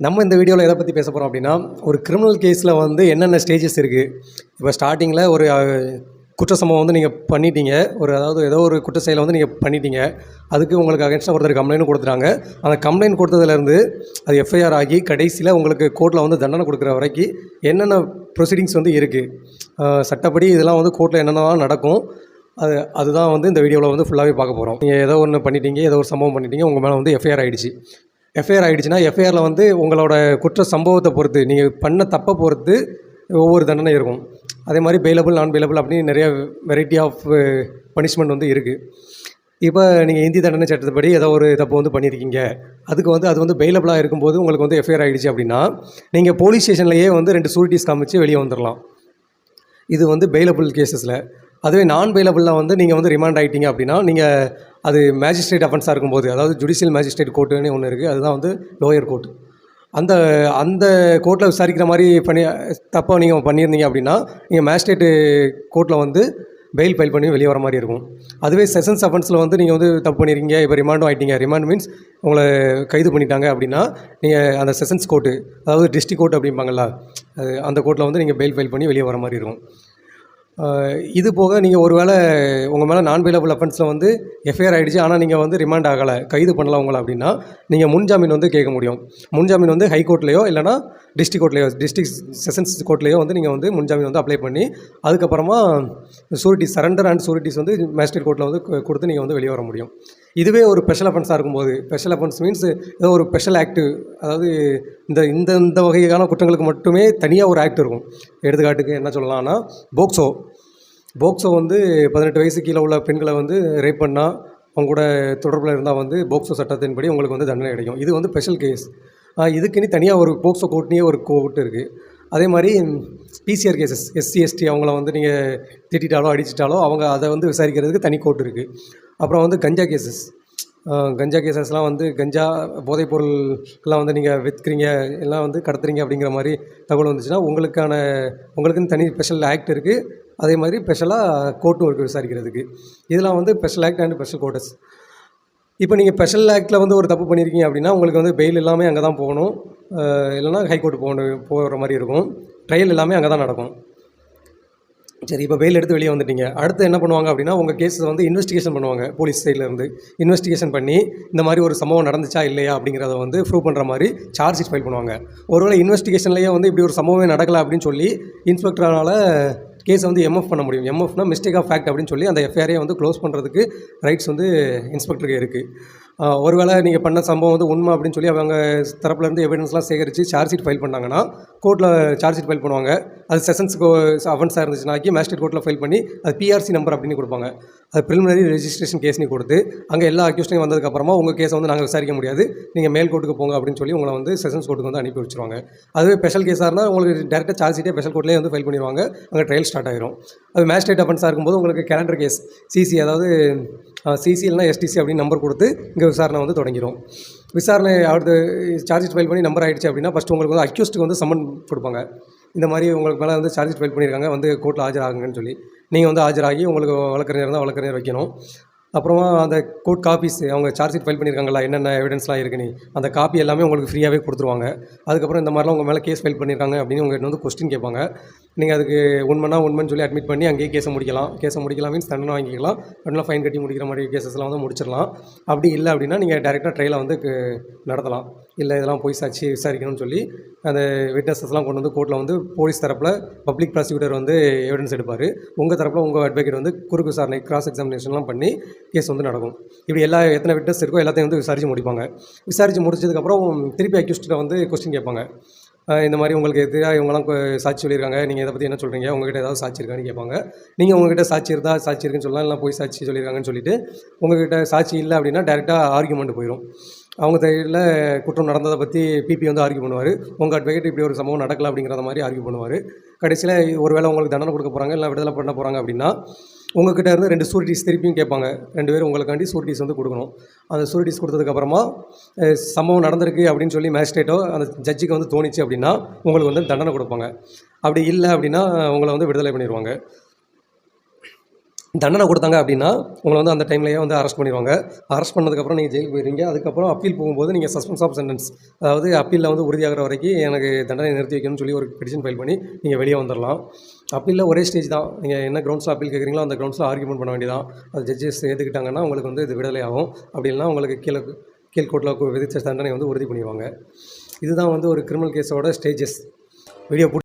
நம்ம இந்த வீடியோவில் எதை பற்றி பேச போகிறோம் அப்படின்னா ஒரு கிரிமினல் கேஸில் வந்து என்னென்ன ஸ்டேஜஸ் இருக்குது இப்போ ஸ்டார்டிங்கில் ஒரு குற்ற சம்பவம் வந்து நீங்கள் பண்ணிட்டீங்க. ஒரு அதாவது ஏதோ ஒரு குற்ற செயலை வந்து நீங்கள் பண்ணிட்டீங்க. அதுக்கு உங்களுக்கு அகேன்ஸ்டாக ஒருத்தர் கம்ப்ளைண்ட் கொடுத்துட்டாங்க. அந்த கம்ப்ளைண்ட் கொடுத்ததுலேருந்து அது எஃப்ஐஆர் ஆகி கடைசியில் உங்களுக்கு கோர்ட்டில் வந்து தண்டனை கொடுக்குற வரைக்கும் என்னென்ன ப்ரொசீடிங்ஸ் வந்து இருக்குது சட்டப்படி இதெல்லாம் வந்து கோர்ட்டில் என்னென்னலாம் நடக்கும்? அது அதுதான் வந்து இந்த வீடியோவில் வந்து ஃபுல்லாகவே பார்க்க போகிறோம் நீங்கள் ஏதோ ஒன்று பண்ணிட்டீங்க ஏதோ ஒரு சம்பவம் பண்ணிட்டீங்க உங்கள் மேலே வந்து எஃப்ஐஆர் ஆகிடுச்சு எஃப்ஐஆர் ஆகிடுச்சுன்னா எஃப்ஐஆரில் வந்து உங்களோட குற்ற சம்பவத்தை பொறுத்து நீங்கள் பண்ண தப்பை பொறுத்து ஒவ்வொரு தண்டனை இருக்கும். அதே மாதிரி பெயிலபிள் நான் பெயிலபிள் அப்படின்னு நிறைய வெரைட்டி ஆஃப் பனிஷ்மெண்ட் வந்து இருக்குது இப்போ நீங்கள் இந்தி தண்டனை சட்டத்துப்படி ஏதோ ஒரு தப்பு வந்து பண்ணியிருக்கீங்க. அதுக்கு வந்து அது வந்து பெயிலபிளாக இருக்கும்போது உங்களுக்கு வந்து எஃப்ஐஆர் ஆகிடுச்சு அப்படின்னா நீங்கள் போலீஸ் ஸ்டேஷன்லேயே வந்து ரெண்டு சூரிட்டிஸ் காமிச்சு வெளியே வந்துடலாம் இது வந்து பெயிலபிள் கேசஸில் அதுவே நான் பெயிலபிளில் வந்து நீங்கள் வந்து ரிமாண்ட் ஆகிட்டீங்க அப்படின்னா நீங்கள் அது மேஜிஸ்ட்ரேட் அஃபென்ஸாக இருக்கும்போது அதாவது ஜுடிஷியல் மேஜிஸ்ட்ரேட் கோர்ட்டுன்னு ஒன்று இருக்குது அதுதான் வந்து லோயர் கோர்ட் அந்த அந்த கோர்ட்டில் விசாரிக்கிற மாதிரி பண்ணி தப்பாக நீங்கள் பண்ணியிருந்தீங்க அப்படின்னா நீங்கள் மேஜிஸ்ட்ரேட்டு கோர்ட்டில் வந்து பெயில் ஃபைல் பண்ணி வெளியே வர மாதிரி இருக்கும். அதுவே செஷன்ஸ் அஃபென்ஸில் வந்து நீங்கள் வந்து தப்பு பண்ணியிருக்கீங்க இப்போ ரிமாண்டும் ஆகிட்டீங்க ரிமாண்ட் மீன்ஸ் உங்களை கைது பண்ணிட்டாங்க அப்படின்னா நீங்கள் அந்த செஷன்ஸ் கோர்ட்டு அதாவது டிஸ்ட்ரிக் கோர்ட் அப்படிம்பாங்கள்ல அது அந்த கோர்ட்டில் வந்து நீங்கள் பெயில் ஃபைல் பண்ணி வெளியே வர மாதிரி இருக்கும். இது போக நீங்கள் ஒருவேளை உங்கள் மேலே நான் பெயிலபிள் அஃபென்ஸில் வந்து எஃப்ஐஆர் ஆகிடுச்சு ஆனால் நீங்கள் வந்து ரிமாண்ட் ஆகலை கைது பண்ணலாம் உங்களை அப்படின்னா நீங்கள் முன்ஜாமீன் வந்து கேட்க முடியும். முன்ஜாமீன் வந்து ஹைகோர்ட்லேயோ இல்லைனா டிஸ்ட்ரிக் கோர்ட்லேயோ டிஸ்ட்ரிக் செஷன்ஸ் கோர்ட்லேயோ வந்து நீங்கள் வந்து முன்ஜாமீன் வந்து அப்ளை பண்ணி அதுக்கப்புறமா சூரிட்டி சரண்டர் அண்ட் சூரிட்டிஸ் வந்து மேஜிஸ்ட்ரேட் கோர்ட்டில் வந்து கொடுத்து நீங்கள் வந்து வெளியே வர முடியும். இதுவே ஒரு ஸ்பெஷல் அஃபென்ஸாக இருக்கும்போது ஸ்பெஷல் அஃபென்ஸ் மீன்ஸ் ஏதோ ஒரு ஸ்பெஷல் ஆக்ட் அதாவது இந்த இந்த இந்த வகையான குற்றங்களுக்கு மட்டுமே தனியாக ஒரு ஆக்ட் இருக்கும். எடுத்துக்காட்டுக்கு என்ன சொல்லலாம்னா போக்சோ போக்சோ வந்து பதினெட்டு வயசு கீழே உள்ள பெண்களை வந்து ரேப் பண்ணால் அவங்க கூட தொடர்பில் இருந்தால் வந்து போக்சோ சட்டத்தின்படி உங்களுக்கு வந்து தண்டனை கிடைக்கும். இது வந்து ஸ்பெஷல் கேஸ் இதுக்குன்னு தனியாக ஒரு போக்சோ கோர்ட்னே ஒரு கோர்ட் இருக்குது அதே மாதிரி பிசிஆர் கேசஸ் எஸ்சி எஸ்டி அவங்கள வந்து நீங்கள் திட்டாலோ அடிச்சிட்டாலோ அவங்க அதை வந்து விசாரிக்கிறதுக்கு தனி கோர்ட் இருக்குது அப்புறம் வந்து கஞ்சா கேசஸ் கஞ்சா கேசஸ்லாம் வந்து கஞ்சா போதைப்பொருள்லாம் வந்து நீங்கள் விற்கிறீங்க எல்லாம் வந்து கடத்துறீங்க அப்படிங்கிற மாதிரி தகவல் வந்துச்சுன்னா உங்களுக்கான உங்களுக்குன்னு தனி ஸ்பெஷல் ஆக்ட் இருக்குது அதே மாதிரி ஸ்பெஷலாக கோர்ட்டும் இருக்குது விசாரிக்கிறதுக்கு. இதெல்லாம் வந்து special act and special courts இப்போ நீங்கள் ஸ்பெஷல் ஆக்டில் வந்து ஒரு தப்பு பண்ணியிருக்கீங்க அப்படின்னா உங்களுக்கு வந்து பெயில் எல்லாமே அங்கே தான் போகணும் இல்லைனா ஹைகோர்ட் போகணும் போகிற மாதிரி இருக்கும். ட்ரையல் எல்லாமே அங்கே தான் நடக்கும். சரி இப்போ பெயில் எடுத்து வெளியே வந்துட்டீங்க. அடுத்து என்ன பண்ணுவாங்க அப்படின்னா உங்கள் கேஸை வந்து இன்வெஸ்டிகேஷன் பண்ணுவாங்க போலீஸ் சைட்லேருந்து இன்வெஸ்டிகேஷன் பண்ணி இந்த மாதிரி ஒரு சம்பவம் நடந்துச்சா இல்லையா அப்படிங்கிறத வந்து ப்ரூவ் பண்ணுற மாதிரி சார்ஜ் ஷீட் ஃபைல் பண்ணுவாங்க. ஒருவேளை இன்வெஸ்டிகேஷன்லேயே வந்து இப்படி ஒரு சம்பவமே நடக்கலை அப்படின்னு சொல்லி இன்ஸ்பெக்டரால் கேஸை வந்து எம்எஃப் பண்ண முடியும். எம்எஃப்னா மிஸ்டேக் ஆஃப் ஃபேக்ட் அப்படின்னு சொல்லி அந்த எஃப்ஐஆரை வந்து க்ளோஸ் பண்ணுறதுக்கு ரைட்ஸ் வந்து இன்ஸ்பெக்டருக்கு இருக்குது ஒருவேளை நீங்கள் பண்ண சம்பவம் வந்து உண்மை அப்படின்னு சொல்லி அவங்க தரப்புலேருந்து எவிடன்ஸ்லாம் சேகரித்து சார்ஜ் ஷீட் ஃபைல் பண்ணாங்கன்னா கோர்ட்டில் சார்ஜ் ஷீட் ஃபைல் பண்ணுவாங்க. அது செஷன்ஸ் அஃபென்ஸாக இருந்துச்சுனாக்கி மேஜிஸ்ட்ரேட் கோர்ட்டில் ஃபைல் பண்ணி அது பிஆர்சி நம்பர் அப்படின்னு கொடுப்பாங்க. அது ப்ரிலிமினரி ரெஜிஸ்ட்ரேஷன் கேஸ்னு கொடுத்து அங்கே எல்லா அக்யூஸ்டையும் வந்ததுக்கப்புறமா உங்கள் கேஸை வந்து நாங்கள் விசாரிக்க முடியாது. நீங்கள் மேல் கோர்ட்டுக்கு போங்க அப்படின்னு சொல்லி உங்களை வந்து செஷன்ஸ் கோர்ட்டுக்கு வந்து அனுப்பி வச்சுருவாங்க. அதுவே ஸ்பெஷல் கேஸாக இருந்தால் உங்களுக்கு டேரெக்டாக சார்ஜ் ஷீட்டே ஸ்பெஷல் கோர்ட்லேயே வந்து ஃபைல் பண்ணிடுவாங்க. அங்கே ட்ரையல் ஸ்டார்ட் ஆயிரும். அது மேஜிஸ்ட்ரேட் அஃபென்ஸாக இருக்கும்போது உங்களுக்கு கேலண்டர் கேஸ் சிசி அதாவது சிசி இல்லைனா எஸ்டிசி அப்படின்னு நம்பர் கொடுத்து இங்கே விசாரணை வந்து தொடங்கிடும் விசாரணை அடுத்து சார்ஜ் ஃபைல் பண்ணி நம்பர் ஆயிடுச்சு அப்படின்னா ஃபஸ்ட்டு உங்களுக்கு வந்து அக்யூஸ்ட்டுக்கு வந்து சம்மன் கொடுப்பாங்க. இந்த மாதிரி உங்களுக்கு மேலே வந்து சார்ஜ் ஃபைல் பண்ணியிருக்காங்க வந்து கோர்ட்டில் ஆஜராகுங்கன்னு சொல்லி. நீங்கள் வந்து ஆஜராகி உங்களுக்கு வழக்கறிஞர் இருந்தால் வழக்கறிஞர் வைக்கணும். அப்புறமா அந்த கோர்ட் காப்பீஸ் அவங்க சார்ஜ் ஷீட் ஃபைல் பண்ணியிருக்காங்களா என்னென்ன எவிடன்ஸ்லாம் இருக்குன்னு அந்த காப்பி எல்லாமே உங்களுக்கு ஃப்ரீயாகவே கொடுத்துருவாங்க. அதுக்கப்புறம் இந்த மாதிரிலாம் உங்கள் மேலே கேஸ் ஃபைல் பண்ணியிருக்காங்க அப்படின்னு உங்கள்கிட்ட வந்து கொஸ்டின் கேட்பாங்க. நீங்கள் அதுக்கு உண்மைனா உண்மைன்னு சொல்லி அட்மிட் பண்ணி அங்கேயே கேஸை முடிக்கலாம். கேஸை முடிக்கலாம் மீன்ஸ் தண்டனை வாங்கிக்கலாம். தண்டனை ஃபைன் கட்டி முடிக்கிற மாதிரி கேசஸ்லாம் வந்து முடிச்சிடலாம். அப்படி இல்லை அப்படின்னா நீங்கள் டேரெக்டாக ட்ரையலை வந்து நடத்தலாம். இல்லை இதெல்லாம் போய் சாட்சி விசாரிக்கணும்னு சொல்லி அந்த விட்னஸஸ்லாம் கொண்டு வந்து கோர்ட்டில் வந்து போலீஸ் தரப்பில் பப்ளிக் ப்ராசிக்யூட்டர் வந்து எவிடன்ஸ் எடுப்பார். உங்கள் தரப்பில் உங்கள் அட்வொகேட் வந்து குறுக்கு விசாரணை கிராஸ் எக்ஸாமினேஷன்லாம் பண்ணி கேஸ் வந்து நடக்கும். இப்படி எல்லா எத்தனை விட்னஸ் இருக்கோ எல்லாத்தையும் வந்து விசாரித்து முடிப்பாங்க. விசாரித்து முடிச்சதுக்கப்புறம் திருப்பி அக்யூஸ்ட்டை வந்து கொஸ்டின் கேட்பாங்க. இந்த மாதிரி உங்களுக்கு எதிராக இவங்கெல்லாம் சாட்சி சொல்லியிருக்காங்க. நீங்கள் இதை பற்றி என்ன சொல்கிறீங்க உங்ககிட்ட ஏதாவது சாட்சி இருக்கான்னு கேட்பாங்க. நீங்கள் உங்ககிட்ட சாட்சி இருந்தால் சாட்சி இருக்குன்னு சொல்லலாம். இல்லை போய் சாட்சி சொல்லியிருக்காங்கன்னு சொல்லிட்டு உங்ககிட்ட சாட்சி இல்லை அப்படின்னா டேரெக்டாக ஆர்குமெண்ட் போயிடும் அவங்க சைடில் குற்றம் நடந்ததை பற்றி பிபி வந்து ஆர்கியூ பண்ணுவார். உங்கள் அட்வொகேட் இப்படி ஒரு சம்பவம் நடக்கல அப்படிங்கிறத மாதிரி ஆர்கியூ பண்ணுவார். கடைசியில் ஒருவேளை உங்களுக்கு தண்டனை கொடுக்க போகிறாங்க இல்லை விடுதலை பண்ண போகிறாங்க அப்படின்னா உங்ககிட்ட இருந்து ரெண்டு சூரிட்டிஸ் திருப்பியும் கேட்பாங்க. ரெண்டு பேரும் உங்களுக்காண்டி சூரிட்டிஸ் வந்து கொடுக்கணும். அந்த சூரிட்டிஸ் கொடுத்ததுக்கப்புறமா சம்பவம் நடந்திருக்கு அப்படின்னு சொல்லி மேஜிஸ்ட்ரேட்டோ அந்த ஜட்ஜுக்கு வந்து தோணிச்சு அப்படின்னா உங்களுக்கு வந்து தண்டனை கொடுப்பாங்க. அப்படி இல்லை அப்படின்னா உங்களை வந்து விடுதலை பண்ணிடுவாங்க தண்டனை கொடுத்தாங்க அப்படின்னா உங்களை வந்து அந்த டைம்லேயே வந்து அரெஸ்ட் பண்ணிடுவாங்க. அரெஸ்ட் பண்ணதுக்கப்புறம் நீங்கள் ஜெயிலுக்கு போயிடுவீங்க அதுக்கப்புறம் அப்பீல் போகும்போது நீங்கள் சஸ்பென்ஸ் ஆஃப் சென்டென்ஸ் அதாவது அப்பீலில் வந்து உறுதியாகிற வரைக்கும் எனக்கு தண்டனை நிறுத்தி வைக்கணும்னு சொல்லி ஒரு பெட்டிஷன் ஃபைல் பண்ணி நீங்கள் வெளியே வந்துடலாம் அப்பீலில் ஒரே ஸ்டேஜ் தான். நீங்கள் என்ன கிரவுண்ட்ஸில் அப்பீல் கேட்குறீங்களோ அந்த கிரவுண்ட்ஸில் ஆர்குமெண்ட் பண்ண வேண்டியதான் அது ஜட்ஜஸ் ஏற்றுக்கிட்டாங்கன்னா உங்களுக்கு வந்து இது விடுதலை ஆகும். அப்படி இல்லைனா உங்களுக்கு கீழே கீழ்கோட்டில் விதித்த தண்டனை வந்து உறுதி பண்ணிடுவாங்க. இதுதான் வந்து ஒரு கிரிமினல் கேஸோட ஸ்டேஜஸ் வீடியோ